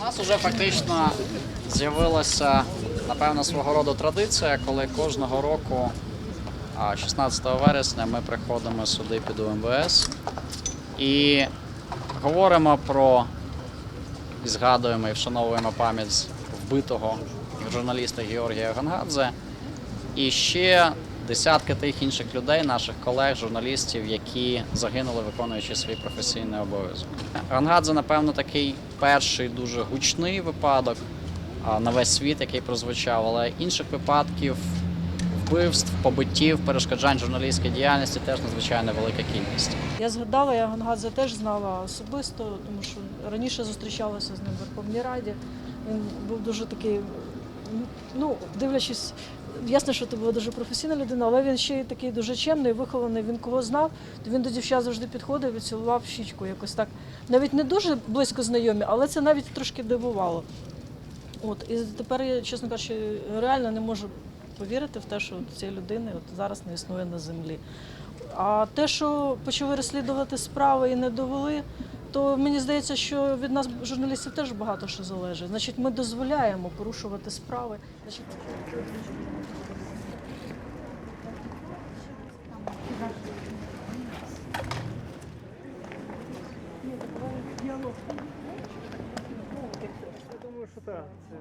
У нас вже фактично з'явилася напевно свого роду традиція, коли кожного року, а, 16 вересня, ми приходимо сюди під УМВС і говоримо про і згадуємо і вшановуємо пам'ять вбитого журналіста Георгія Гангадзе. І ще десятки тих інших людей, наших колег, журналістів, які загинули, виконуючи свій професійний обов'язок. Гангадзе, напевно, такий перший дуже гучний випадок на весь світ, який прозвучав, але інших випадків вбивств, побиттів, перешкоджань журналістській діяльності теж надзвичайно велика кількість. Я згадала, я Гангадзе теж знала особисто, тому що раніше зустрічалася з ним в Верховній Раді. Він був дуже такий, ну, дивлячись, ясно, що це була дуже професійна людина, але він ще й такий дуже чемний, вихований. Він кого знав, то він до дівчат завжди підходив і цілував щічку. Якось так. Навіть не дуже близько знайомі, але це навіть трошки дивувало. От, і тепер я, чесно кажучи, реально не можу повірити в те, що цієї людини от зараз не існує на землі. А те, що почали розслідувати справи і не довели, то мені здається, що від нас, журналістів, теж багато що залежить. Значить, ми дозволяємо порушувати справи. Значить... Я думаю, що так. Це